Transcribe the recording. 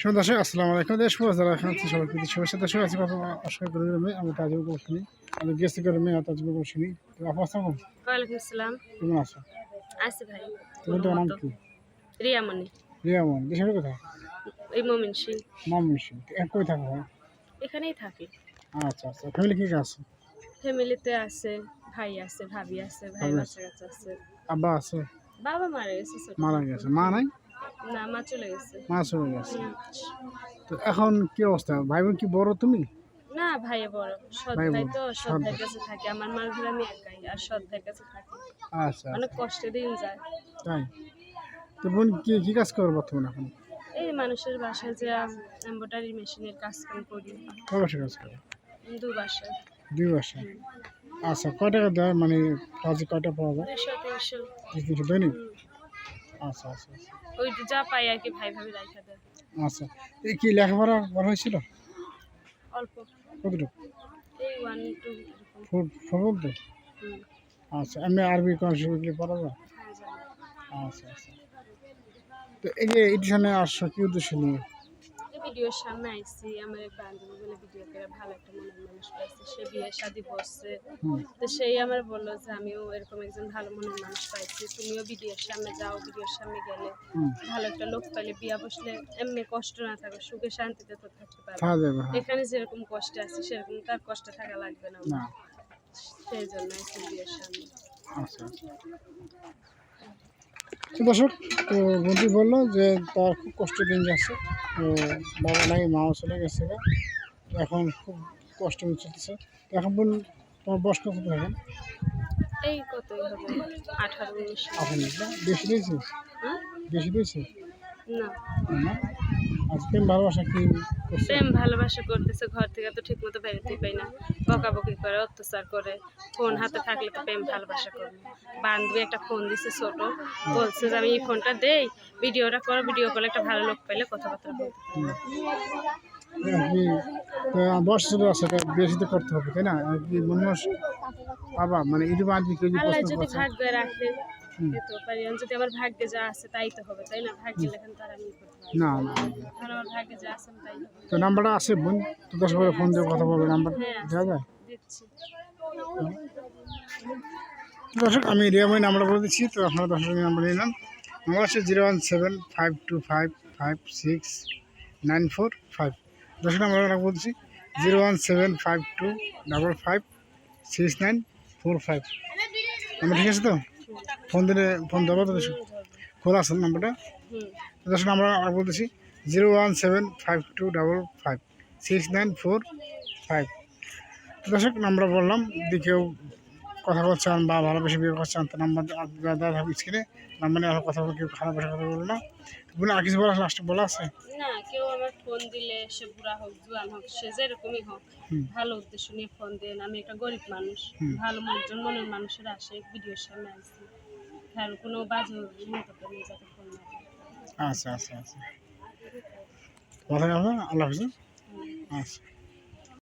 শুভ দর্শক আসসালামু আলাইকুম। দেশ যারা এখানে আছে সবাই প্রীতি শুভেচ্ছা। দর্শক আছি কথা আশা করি রুমে আমি তাজিব গোলসিনি আমি গেস্ট করে রুমে তাজিব গোলসিনি তো আপু আসসালাম ওয়ালাইকুম আসসালাম। কেমন আছো? আছি ভাই তোমার নাম কি? রিয়ামণি রিয়ামন দেশের কোথায়? এই মমিন সিং। মামুসি এক কই থাকো? এখানেই থাকি। আচ্ছা আচ্ছা। ফ্যামিলি কি আছে? ফ্যামিলিতে আছে ভাই আছে ভাবি আছে ভাই বাচ্চা কাচ্চা আছে। আব্বা আছে? বাবা মারা গেছে মারা গেছে। মা নাই? না মা চলে গেছে। মা চলে গেছে। তো এখন কি অবস্থা? ভাই বোন কি বড় তুমি? না ভাই বড়। সৎ ভাই তো সৎ ভাইয়ের কাছে থাকে। আমার মার ঘরে আমি একাই আর সৎ ভাইয়ের কাছে থাকি। আচ্ছা অনেক কষ্টে দিন যায়। তাই? তো বোন কি কি কাজ করো বর্তমানে এখন? এই মানুষের বাসায় যে এম্ব্রয়ডারি মেশিনের কাজ করি কয় কাজ করো? দু বাসায় দুই বছর। আচ্ছা কয় টাকা দেয়? মানে কাজে কয়টা পাওয়া যায়? তিনশো। তিনশো দৈনিক। আচ্ছা আচ্ছা আচ্ছা। ওই যা পাই আর কি ভাই ভাবি রাখা দেয়। আচ্ছা। এই কি লেখাপড়া করা হয়েছিল? অল্প। কতটুকু? এই ওয়ান টু ফুট ফুটবল তো আচ্ছা এমনি আরবি কনসিউলি পড়া যায়? হ্যাঁ আচ্ছা আচ্ছা। তো এই যে এডিশনে আসছো কি উদ্দেশ্য নিয়ে? এই ভিডিওর সামনে আইসি আমার এক বান্ধবী বলে ভিডিও করে ভালো একটা মনের মানুষ পাইছে সে বিয়ে শাদি বসছে তো সেই আমার বলল যে আমিও এরকম একজন ভালো মনের মানুষ পাইছি তুমিও ভিডিওর সামনে যাও ভিডিওর সামনে গেলে ভালো একটা লোক পাইলে বিয়া বসলে এমনি কষ্ট না থাকবে সুখে শান্তিতে তো থাকতে পারবে থাকা হ্যাঁ। এখানে যেরকম কষ্টে আছে সেরকম তার কষ্ট থাকা লাগবে না। সেই জন্য আইসি বিয়ের সামনে। আচ্ছা আচ্ছা। তো দর্শক তো বন্ধু বলল যে তার খুব কষ্ট দিন যাচ্ছে। তো বাবা নাই মাও চলে গেছে এখন খুব কষ্ট চলতেছে। চলছে এখন বোন তোমার বয়স কত থাকেন এই কতই হবে আঠারো উনিশ এখন বেশি দিয়েছে? বেশি দিয়েছে? না? আজ প্রেম ভালোবাসা কি প্রেম ভালোবাসা করতেছে ঘর থেকে তো ঠিক মতো বেরোতেই পাই না। বকাবকি করে অত্যাচার করে। ফোন হাতে থাকলে তো প্রেম ভালোবাসা করবে। বান্ধবী একটা ফোন দিছে ছোট বলছে যে আমি এই ফোনটা দেই ভিডিওটা করো ভিডিও করলে একটা ভালো লোক পাইলে কথাবার্তা। আর বয়স চলে আসে বেশি তো করতে হবে তাই না? মনে হয় বাবা মানে ইউটিউবে কেউ যদি ভাগ্যে রাখে। হুম। দিতেও পারি আর যদি আমার ভাগ্যে যা আছে তাই তো হবে তাই না? ভাগ্যে লেখেন তার আমি না। না কারণ আমার ভাগ্যে যা আছে তাই তো নাম্বারটা আছে বোন? তো দশ বারে ফোন দিয়ে কথা বলবে নাম্বার। হ্যাঁ। দেওয়া যায়? দিচ্ছি। তো দর্শক আমি রিয়ামাই নাম্বার বলে দিচ্ছি তো আপনারা দর্শক নাম্বার নিলাম আমার হচ্ছে zero one seven five two five five six nine four five. দর্শক নাম্বার আমরা বলছি zero one seven five two double five six nine four five. Number ঠিক আছে তো? ফোন দিলে ফোন দেবো তো দর্শক খোলা আছে নাম্বারটা। হুম। দর্শক আমরা আর বলতেছি zero one seven five two double five six nine four five. দর্শক নাম্বার বললাম যদি কেউ কথা বলছেন বা ভালোবেসে বিয়ে করছেন তো নাম্বার স্ক্রিনে নাম্বার নিয়ে কথা বলে কেউ খারাপ ভাষা কথা বলব না। বলে আর কিছু বলা লাস্টে বলা আছে? না কেউ আমার ফোন দিলে সে বুড়া হোক জোয়ান হোক সে যেরকমই হোক ভালো উদ্দেশ্য নিয়ে ফোন দেন। আমি একটা গরিব মানুষ ভালো মনের মনের মানুষের আসে ভিডিওর সামনে আসছি কোনো বাজে আচ্ছা আচ্ছা আচ্ছা। হবে আল্লাহ হাফিজ। আচ্ছা।